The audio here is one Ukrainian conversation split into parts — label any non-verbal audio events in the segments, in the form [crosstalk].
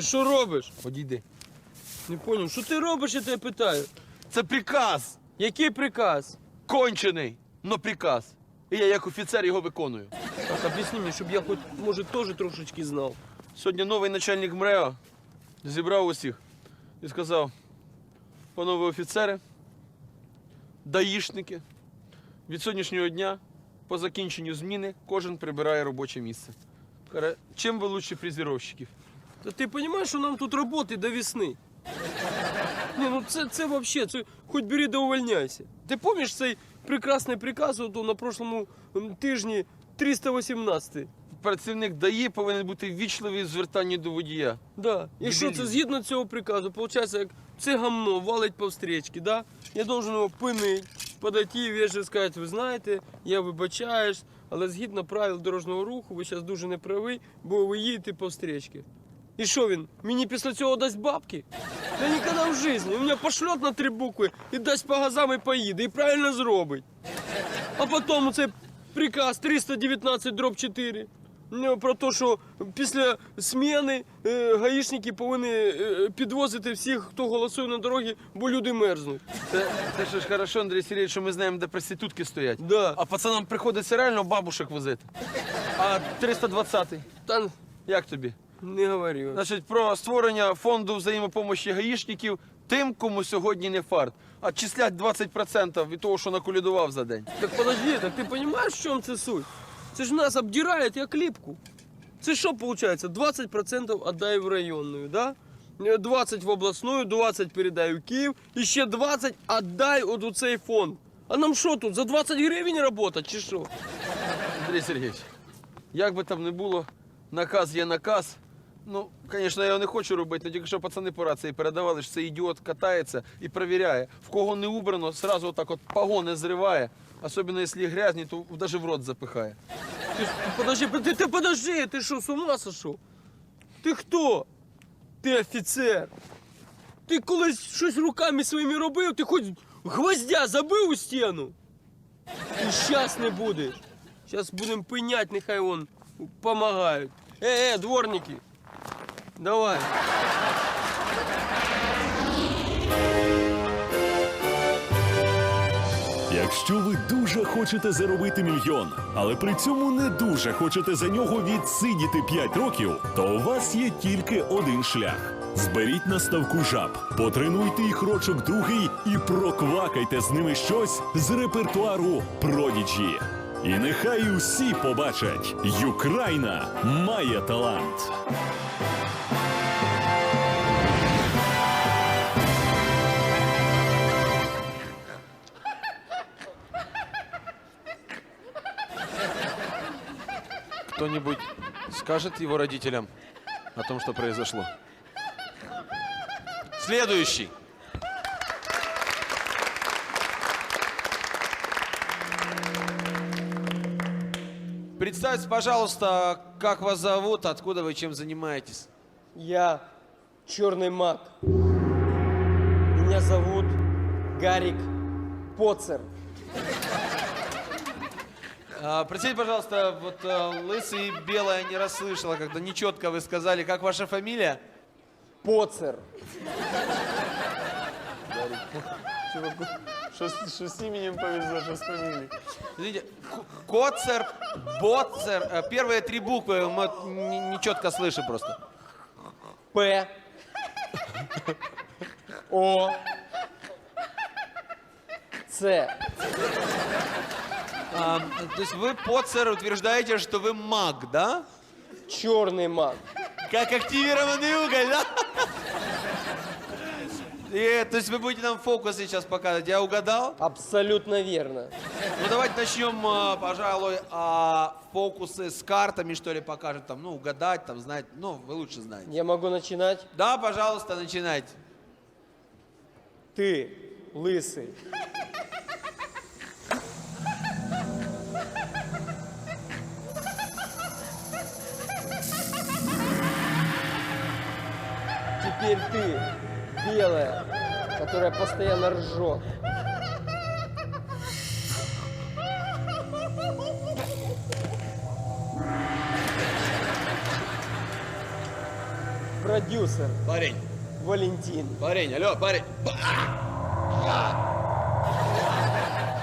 Ти що робиш? Одійди. Не поняв, що ти робиш, я тебе питаю. Це приказ. Який приказ? Кончений, но приказ. І я як офіцер його виконую. Так, об'ясни мені, щоб я хоч, може, теж трошечки знав. Сьогодні новий начальник МРЕО зібрав усіх і сказав: панове офіцери, даїшники, від сьогоднішнього дня по закінченню зміни кожен прибирає робоче місце. Каже, Чим ви лучші фрезеровщиків? Та ти розумієш, що нам тут роботи до весни? Ні, ну це, це взагалі, це хоч бери да увольняйся. Ти пам'ятаєш цей прекрасний приказ от, на прошлому м, тижні 318? Працівник ДАІ повинен бути ввічливий в звертанні до водія. Да. І що це згідно цього приказу? Получається, як це гамно валить по встречці, да? Я должен його пинити, подойти і вежливо сказати, ви знаєте, я вибачаюсь, але згідно правил дорожнього руху, ви зараз дуже неправий, бо ви їдете по встречці. І що він? Мені після цього дасть бабки? Та ніколи в житті. У мене пошлет на три букви і дасть по газам і поїде, і правильно зробить. А потім цей приказ 319 дроб 4. Ну, Про те, що після зміни е, гаїшники повинні е, підвозити всіх, хто голосує на дорогі, бо люди мерзнуть. Це, це ж хорошо, Андрій Сергійович, що ми знаємо, де проститутки стоять. Да. А пацанам приходиться реально бабушек возити. А 320-й, Та як тобі? Не говорю. Значить, про створення фонду взаємопомощі гаїшників тим, кому сьогодні не фарт. А числять 20% від того, що наколядував за день. Так подожди, так ти розумієш, в чому це суть? Це ж нас обдирають як ліпку. Це що виходить? 20% віддай в районну, да? Е, 20 в обласну, 20 передай в Київ, і ще 20 віддай от у цей фонд. А нам що тут, за 20 гривень працювати, чи що? Андрій Сергійович, як би там не було, наказ є наказ. Ну, звісно, я його не хочу робити, але тільки що пацани по рації передавали, що цей ідіот катається і перевіряє. В кого не убрано, сразу отак от погони зриває. Особливо, якщо грязні, то навіть в рот запихає. Ти, ж- подожди, ти, ти подожди, ти що, з ума сошов? Ти хто? Ти офіцер. Ти колись щось руками своїми робив, ти хоч гвоздя забив у стіну. І щас не будеш. Щас будемо пинять, нехай вон помагають. Е, е, дворники. Давай. Якщо ви дуже хочете заробити мільйон, але при цьому не дуже хочете за нього відсидіти 5 років, то у вас є тільки один шлях. Зберіть на ставку жаб, потренуйте їх рочок другий і проквакайте з ними щось з репертуару Продіджі. І нехай усі побачать, Юкраїна має талант. Кто-нибудь скажет его родителям о том, что произошло? Следующий. Представьте, пожалуйста, как вас зовут, откуда вы, чем занимаетесь? Я черный маг. Меня зовут Гарик Поцер. А, простите, пожалуйста, вот э, лысый и белая не расслышала, когда нечетко вы сказали, как ваша фамилия? Поцер. Що, що з іменем повезло, що з фамілією. Смотрите, К- Коцер, Боцер, э, первые три буквы мы вот не- нечетко слышим просто. П. О. С. А, то есть вы, Поцер, утверждаете, что вы маг, да? Черный маг. Как активированный уголь, да? И, то есть вы будете нам фокус сейчас показывать. Я угадал? Абсолютно верно. Ну давайте начнем, а, пожалуй, а, фокусы с картами, что ли, покажем. Там, ну, угадать, там, знать. Ну, вы лучше знаете. Я могу начинать? Да, пожалуйста, начинайте. Ты, лысый. Теперь ты, белая, которая постоянно ржет. продюсер Парень, Валентин. парень, алло, парень.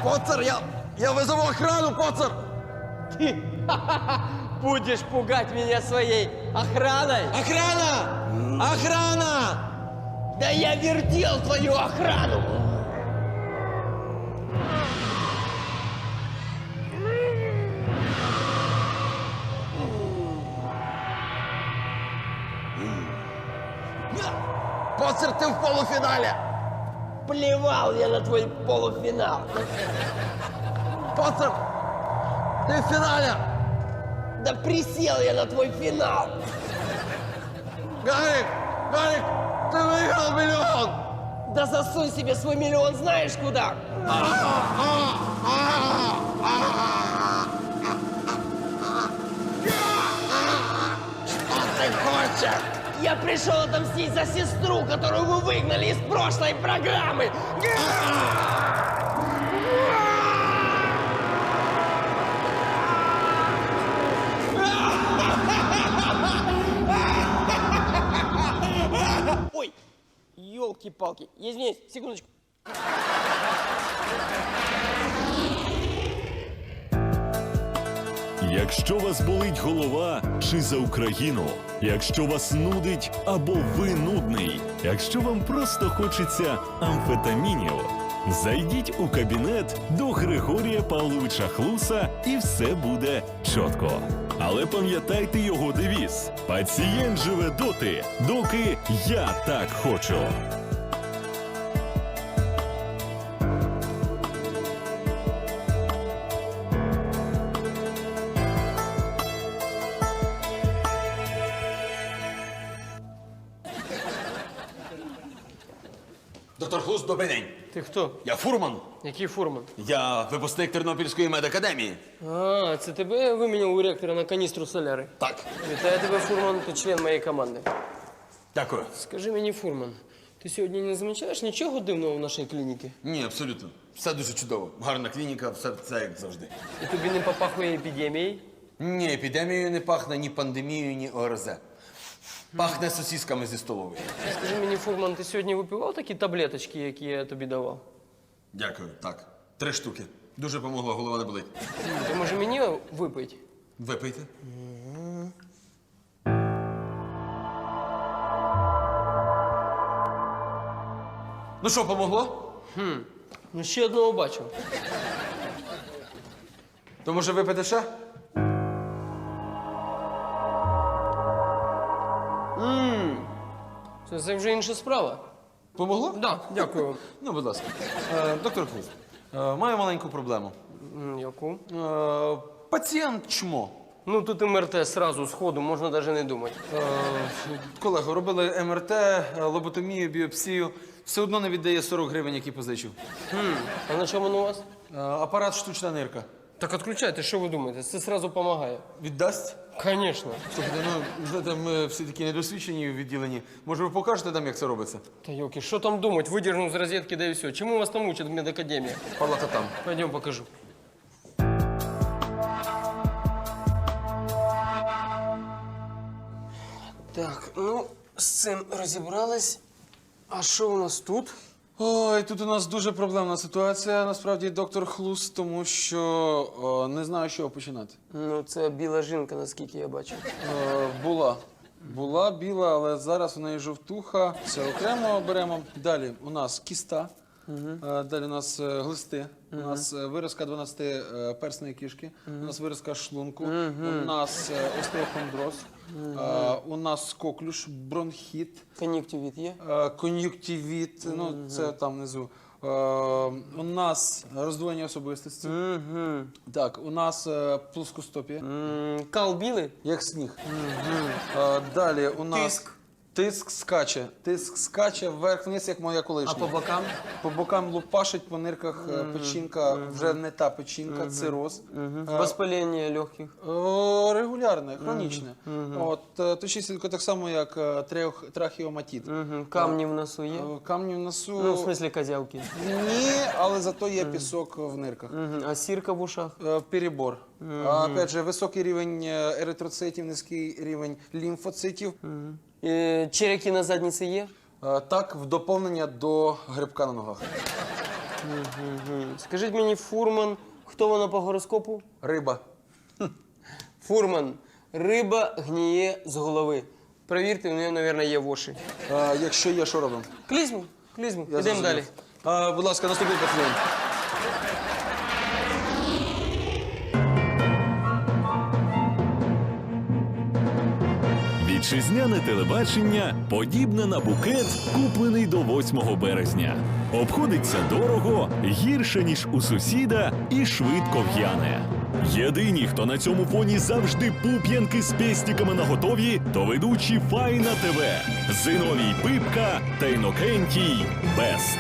Поцер, я, я вызову охрану, Поцер. Ты [laughs] будешь пугать меня своей охраной? Охрана! Охрана! Да я вертел твою охрану! Поцер, ты в полуфинале! Плевал я на твой полуфинал. Поцер, ты в финале! Да присел я на твой финал. Гарик, Гарик, ты выиграл миллион! Да засунь себе свой миллион знаешь куда. Ты хочешь? Я пришел отомстить за сестру, которую вы выгнали из прошлой программы. Ой, елки-палки. Извиняюсь, секундочку. Якщо вас болить голова чи за Україну, якщо вас нудить або ви нудний, якщо вам просто хочеться амфетамінів, зайдіть у кабінет до Григорія Павловича Хлуса і все буде чітко. Але пам'ятайте його девіз: пацієнт живе доти, доки я так хочу. Доктор Хлус, добрий день. Ти хто? Я фурман. Який фурман? Я випускник Тернопільської медакадемії. А, це тебе виміняв у ректора на каністру соляри. Так. Вітаю тебе, фурман, ти член моєї команди. Дякую. Скажи мені, фурман, ти сьогодні не замічаєш нічого дивного в нашій клініці? Ні, абсолютно. Все дуже чудово. Гарна клініка, все це як завжди. І тобі не попахує епідемією? Ні, епідемією не пахне, ні пандемією, ні ОРЗ. Пахне сосісками зі столової. Скажи мені, фурман, ти сьогодні випивав такі таблеточки, які я тобі давав? Дякую. Так. Три штуки. Дуже помогло, голова не болить. Ти може мені випити? Випийте. Ну що, помогло? Ну, ще одного бачив. То може випити ще? Це, вже інша справа. Помогло? Да, дякую вам. [laughs] Ну, будь ласка. Е, доктор Хлус, е, маю маленьку проблему. М, Яку? Е, пацієнт чмо. Ну тут МРТ сразу, сходу, можна навіть не думати. Е, Колего, робили МРТ, е, лоботомію, біопсію. Все одно не віддає 40 гривень, які позичив. Хм, а на чому воно у вас? Е, апарат штучна нирка. Так відключайте, що ви думаєте? Це сразу допомагає. Віддасть? Звісно. Слухайте, ну знаєте, ми всі такі недосвідчені в відділенні. Може, ви покажете нам, як це робиться? Та йоки, що там думать? Видерну з розетки, да і все. Чому вас там учать в медакадемії? Палата там. Пойдем покажу. Так, ну, з цим розібрались. А що у нас тут? Ой, тут у нас дуже проблемна ситуація, насправді, доктор Хлус, тому що о, не знаю, з чого починати. Ну, це біла жінка, наскільки я бачу. Е, була. Була біла, але зараз у неї жовтуха. Це окремо беремо. Далі у нас кіста. Е, Далі у нас е, глисти, у нас е, виразка 12 е, персної кішки, у нас виразка шлунку, у нас е, остеохондроз, е, у нас коклюш, бронхіт, Кон'юктивіт є? Е, кон'юктивіт, ну це там внизу. Е, у нас роздвоєння особистості. Угу. Так, у нас е, плоскостопія, Кал білий? як сніг. Е, далі у нас Тиск. Тиск скаче. Тиск скаче вверх-вниз, як моя А колишня. по бокам? По бокам лупашить, по нирках е, печінка, вже не та печінка, цироз. Е, Воспалення легких. О, Регулярне, хронічне. От, е, точнісінько так само, як е, трех- трахеоматит. Угу. Камні в носу є? Е, Камні в носу. Ну, в смислі козявки. Ні, але зато є пісок в нирках. А сірка в ушах? Е, Перебор. А, Опять же, високий рівень е, еритроцитів, низький рівень лімфоцитів. Е, черяки на задниці є? Е, Так, в доповнення до грибка на ногах. Скажіть мені, фурман, хто вона по гороскопу? Риба. Фурман, риба гніє з голови. Провірте, у неї, мабуть, є воші. Е, Якщо є, що робимо? Клізму, клізму, Я зрозумів. далі. Е, Будь ласка, наступний пацієнт. Вітчизняне телебачення подібне на букет, куплений до 8 березня. Обходиться дорого, гірше ніж у сусіда, і швидко в'яне. Єдині, хто на цьому фоні завжди пуп'янки з пестиками на готові, то ведучі Файна ТВ, Зиновій Пипка та Інокентій Бест.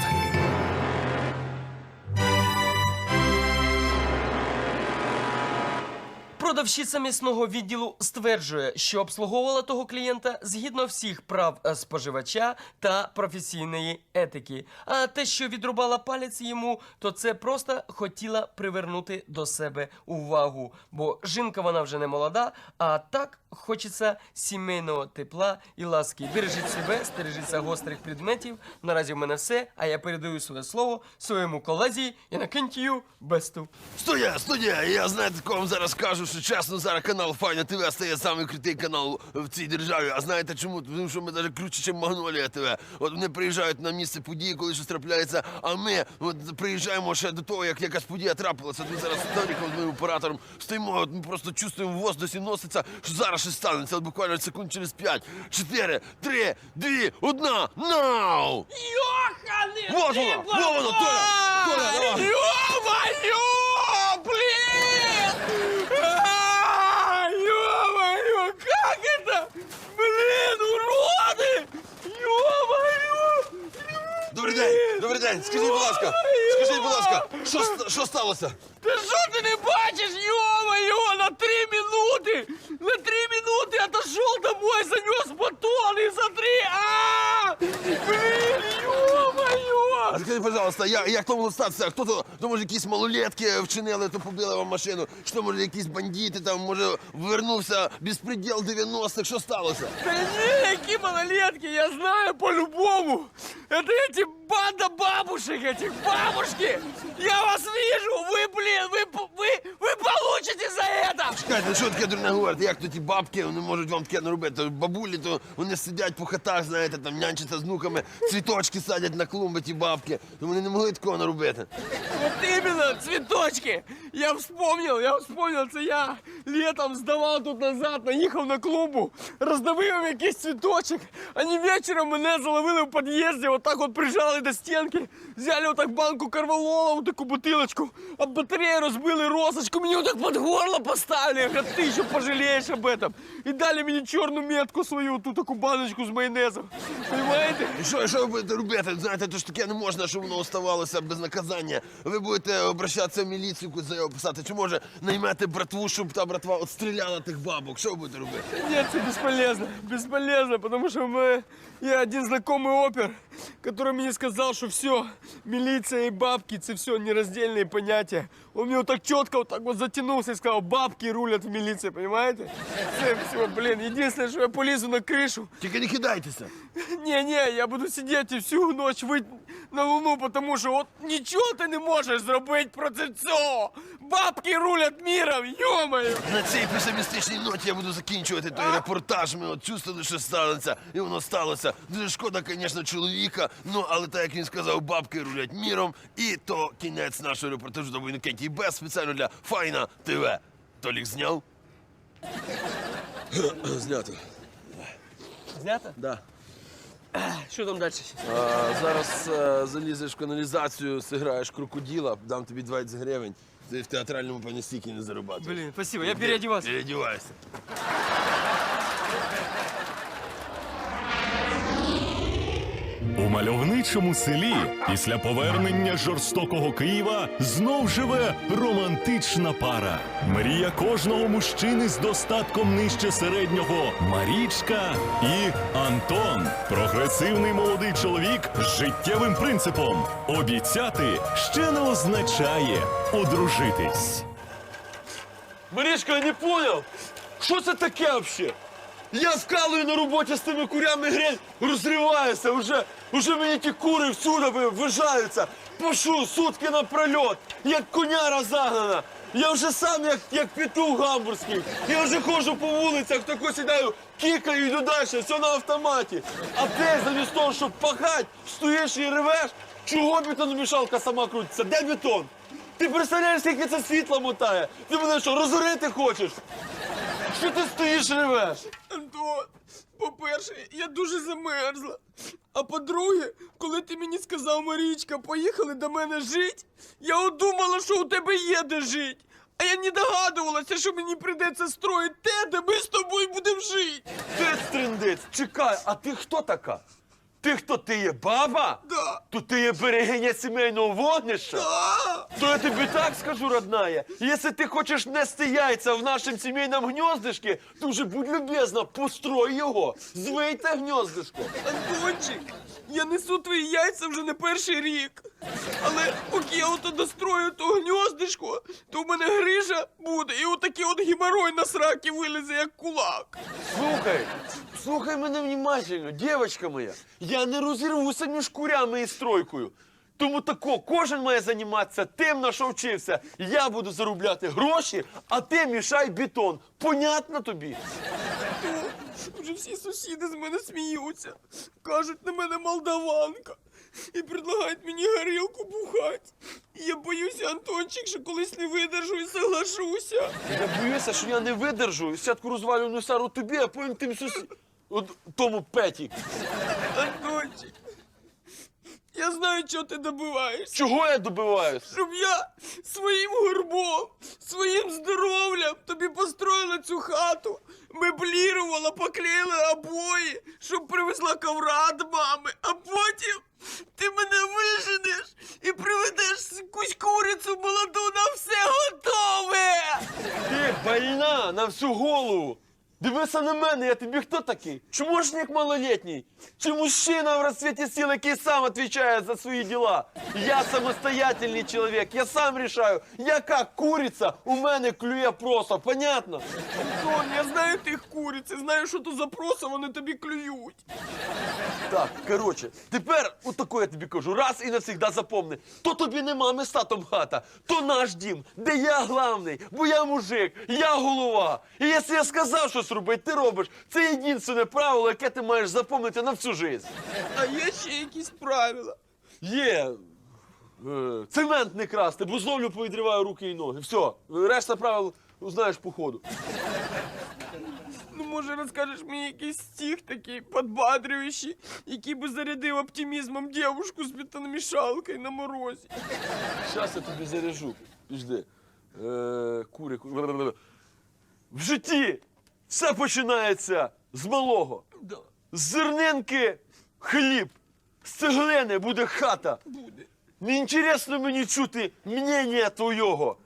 Продавщиця місного відділу стверджує, що обслуговувала того клієнта згідно всіх прав е, споживача та професійної етики. А те, що відрубала палець йому, то це просто хотіла привернути до себе увагу. Бо жінка вона вже не молода, а так хочеться сімейного тепла і ласки. Бережіть себе, стережіться гострих предметів. Наразі в мене все. А я передаю своє слово своєму колезі Інокентію Бесту. Студія, студія, я знаєте, кого зараз кажу, що чесно, зараз канал Файна ТВ стає самий крутий канал в цій державі. А знаєте чому? Тому що ми навіть круче, ніж Магнолія ТВ. От вони приїжджають на місце події, коли щось трапляється, а ми от, приїжджаємо ще до того, як якась подія трапилася. От ми зараз з моїм оператором, стоїмо, от ми просто чувствуємо воздусі носиться, що зараз щось станеться. От буквально секунд через 5, 4, 3, 2, 1, нау! Йоханий! Вот воно, вот воно, Толя! Толя, давай! Добрий день, добрий день. Скажіть, будь ласка, скажіть, будь ласка, що, ст- що сталося? Ти що ти не бачиш, ё-моё, на три минуты! На три минуты отошел домой, занес батон и за три... А! Блин, ё-моё! А скажіть, пожалуйста, як, як то могло статися? Хто то, то може якісь малолетки вчинили, то побили вам машину? Що може якісь бандити, там може вернувся безпреділ 90-х, що сталося? Да не, какие малолетки, я знаю по-любому. Это эти банда бабушек, этих бабушки. Я вас вижу, вы, блин, вы, п- вы, вы получите за это. Чекайте, що таке дурне говорите? Як то ті бабки, вони можуть вам таке наробити? То бабулі, то вони сидять по хатах, знаєте, там нянчаться з внуками, цвіточки садять на клумби ті бабки. То вони не могли такого наробити. Вот именно, цветочки. Я вспомнил, я вспомнил, це я летом здавав тут назад, наїхав на клумбу, роздавив їм якийсь цвіточок. Они вечором мене заловили в під'їзді, отак от прижали до стінки, взяли отак банку карвалола, вот таку бутилочку, а батарею розбили розочку, мені отак під горло поставили. Я говорю, ти ще пожалієш об этом. І дали мені чорну метку свою, ту таку баночку з майонезом. Понимаєте? І що, і що ви будете робити? Знаєте, то ж таке не можна, щоб воно оставалося без наказання. Ви будете обращатися в міліцію, якусь заяву писати, чи може наймете братву, щоб та братва отстріляла тих бабок. Що ви будете робити? Нет, это бесполезно. Бесполезно, потому что мы... Я один знакомый опер, который мне сказал, что все, милиция и бабки, это все нераздельные понятия. Он мне вот так четко вот так вот затянулся и сказал, бабки рулят в милиции, понимаете? Все, все, блин, единственное, что я полезу на крышу. Тільки не кидайтеся. [laughs] Не-не, я буду сидеть и всю ночь выть на луну, потому что вот ничего ты не можешь зробити проти цього. Бабки рулят миром, ё-моё! На цій песимістичній ноті я буду закінчувати той репортаж. Ми от чувствували, що станеться, і воно сталося. Дуже шкода, звісно, чоловіка. Ну, але так як він сказав, бабки рулять міром. І то кінець нашого репортажу до Інокентій Без спеціально для Файна ТВ. Толік зняв? Знято. Знято? Да. Що там далі? А, зараз е, залізеш в каналізацію, зіграєш крокодила, дам тобі 20 гривень. Ти в театральному пані стільки не зарабатуєш. Блин, спасибо, я переодіваюся. Переодівайся. У мальовничому селі після повернення жорстокого Києва знов живе романтична пара. Мрія кожного мужчини з достатком нижче середнього Марічка і Антон. Прогресивний молодий чоловік з життєвим принципом. Обіцяти ще не означає одружитись. Маришка, я не понял, що це таке вообще? Я вкалую на роботі з тими курями гриль, розриваюся, вже, вже мені ті кури всюди ви- вижаються. Пишу сутки напрольот, як коняра загнана. Я вже сам як, як петух гамбурзький. Я вже ходжу по вулицях, тако сідаю, кікаю, йду далі, все на автоматі. А ти замість того, щоб пахати, стоїш і ревеш, чого бетономішалка сама крутиться? Де бетон? Ти представляєш, скільки це світла мотає? Ти мене що, розорити хочеш? Що ти стоїш ревеш? Антон, по-перше, я дуже замерзла. А по-друге, коли ти мені сказав, Марічка, поїхали до мене жити, я одумала, що у тебе є де жити. А я не догадувалася, що мені прийдеться строїти те, де ми з тобою будемо жити. Ти стриндець, чекай, а ти хто така? Ти хто ти є баба? Да. То ти є берегиня сімейного вогнища? А, То я тобі так скажу, родная. Якщо ти хочеш нести яйця в нашому сімейному гніздишки, то вже будь любезна, построй його, звий те гніздишко. Антончик, я несу твої яйця вже не перший рік. Але поки я ото дострою то гніздишко, то в мене грижа буде, і отакий от геморой на сраки вилізе, як кулак. Слухай, слухай мене внимательно, дівчинка моя. Я не розірвуся між курями і стройкою. Тому тако, кожен має займатися тим, на що вчився. Я буду заробляти гроші, а ти мішай бетон. Понятно тобі? Вже всі сусіди з мене сміються. Кажуть на мене молдаванка. І предлагають мені горілку бухати. І я боюся, Антончик, що колись не видержу і соглашуся. Я боюся, що я не видержу. Сядку розвалюю сару тобі, а потім тим сусі... От тому Петі. Антончик, я знаю, чого ти добиваєшся. Чого я добиваюся? Щоб я своїм горбом, своїм здоров'ям тобі построїла цю хату, меблірувала, поклеїла обої, щоб привезла ковра до мами, а потім ти мене виженеш і приведеш якусь курицю молоду на все готове. Ти больна на всю голову. Дивися на мене, я тобі хто такий? Чмошник малолетній? Чи мужчина в розцвіті сил, який сам відповідає за свої діла? Я самостоятельний чоловік, я сам рішаю, яка куриця у мене клює просто, понятно? Антон, я знаю тих куриць, і знаю, що то за проса вони тобі клюють. Так, коротше, тепер отако я тобі кажу, раз і навсігда запомни. То тобі нема места там хата, то наш дім, де я главний, бо я мужик, я голова. І якщо я сказав робити, ти робиш. Це єдине правило, яке ти маєш запомнити на всю життя. А є ще якісь правила. Є. е, Цемент не красти, бо зловлю повідриваю руки і ноги. Все, решта правил знаєш по ходу. Ну, може, розкажеш мені якийсь стих такий подбадрюючий, який би зарядив оптимізмом дівушку з бетономішалкою на морозі. Зараз я тобі заряжу. Піжди. Е, кури, кури. В житті все починається з малого. З зернинки хліб, з цеглини буде хата. буде. Неінтересно мені чути мнення твого.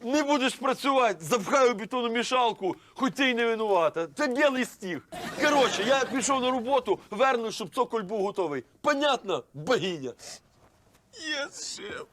Не будеш працювати, запхаю бетономішалку, хоч ти й не винувата. Це білий стіг. Коротше, я пішов на роботу, вернусь, щоб цоколь був готовий. Понятно, богиня. Єс, шеф.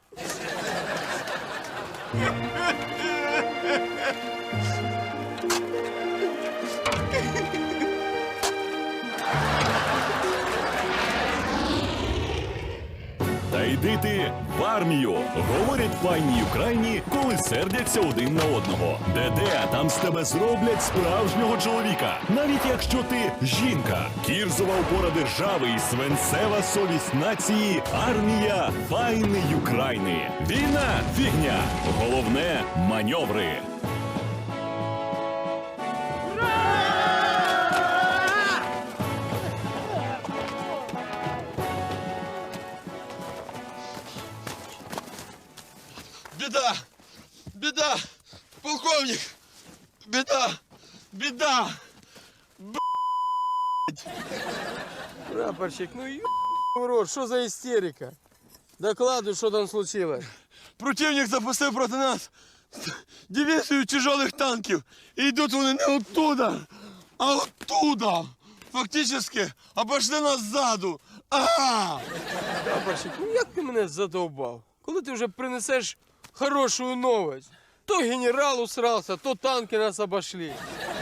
Та йди ти в армію, говорять пані Україні, коли сердяться один на одного. Де де, там з тебе зроблять справжнього чоловіка. Навіть якщо ти жінка, кірзова опора держави і свинцева совість нації, армія файни України. Війна фігня. Головне маньоври. Біда! Біда! Полковник! Біда! Біда! Прапорщик, ну ё... рот, що за істерика? Докладуй, що там случилось. Противник запустив проти нас дивізію тяжелих танків. І йдуть вони не оттуда, а оттуда. Фактично обошли нас ззаду. Ага! Прапорщик, ну як ти мене задовбав? Коли ти вже принесеш хорошу новость? То генерал усрався, то танки нас обошли.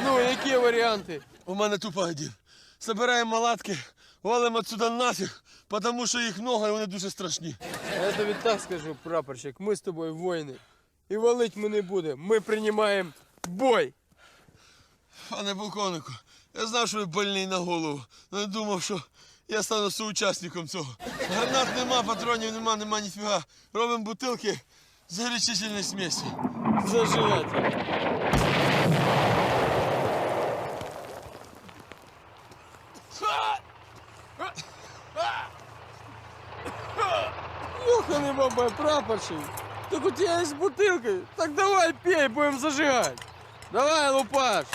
Ну, які варіанти? У мене тупо один. Собираємо малатки, валимо отсюда нафіг, тому що їх много і вони дуже страшні. Я тобі так скажу, прапорщик, ми з тобою воїни. І валить ми не будемо. Ми приймаємо бой. Пане полковнику, я знав, що ви больний на голову. але не думав, що я стану соучасником цього. Гранат нема, патронів нема, нема ніфіга. Робимо бутилки з горячительної смесі. Зажигайте. Ёханый баба, прапорщик. Так у тебя есть бутылка. Так давай пей, будем зажигать. Давай, лупаш.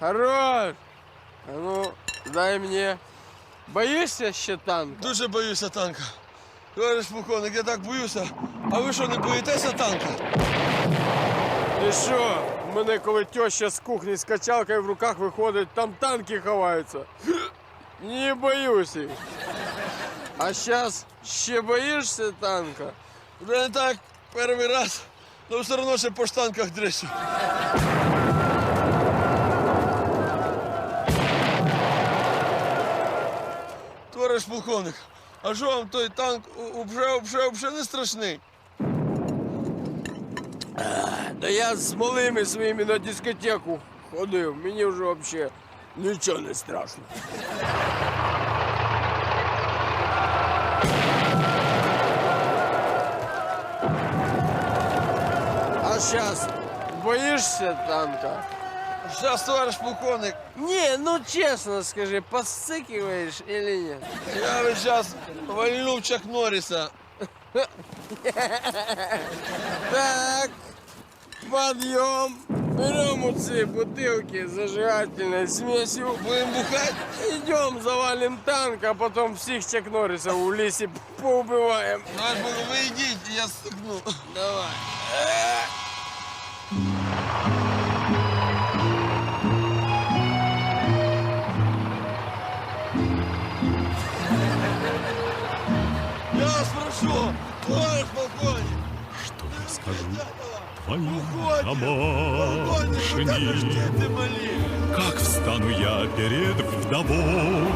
Хорош. А ну, дай мне. Боишься ще танка? Дуже боюся танка. Товариш полковник, я так боюся. А ви що, не боїтеся танка? Ти що? У мене коли теща з кухні з качалкою в руках виходить, там танки ховаються. Не боюсь їх. А зараз ще боїшся танка? Вже не так перший раз, але все одно ще по штанках дрещу. Товариш полковник, а що вам той танк вже, вже, вже не страшний? Да я з малими своїми на дискотеку ходив, мені вже взагалі нічого не страшно. А сейчас боишься танка? Сейчас, товарищ полковник. Не, ну честно скажи, подсыкиваешь или нет? Я бы сейчас вальну в Чак Норриса. Так, подъем. Берем вот эти бутылки с зажигательной смесью. Будем бухать? Идем, завалим танк, а потом всех Чак Норрисов в лесе поубиваем. Товарищ полковник, вы идите, я стукну. Давай. Спрошу, товарищ полковник. Что я скажу ты молил? Как встану я перед вдовой?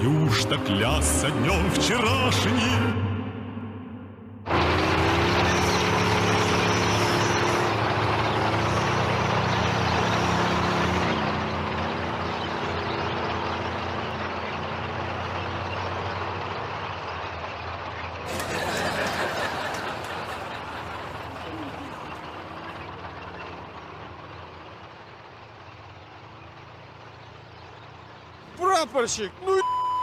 Неужто клясться днем вчерашним? Прапорщик, ну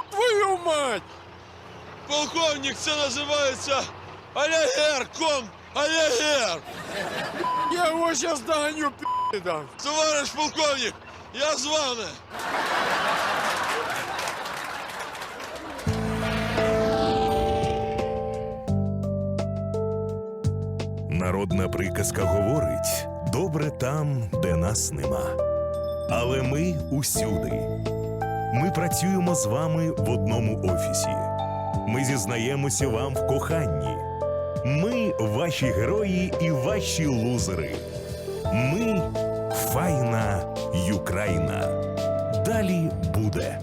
твою мать! Полковник, це називається Алягер, ком Алягер! Я його зараз догоню, пи***дам. Товариш полковник, я з вами. Народна приказка говорить: добре там, де нас нема. Але ми усюди. Ми працюємо з вами в одному офісі. Ми зізнаємося вам в коханні. Ми ваші герої і ваші лузери. Ми файна Юкраїна. Далі буде.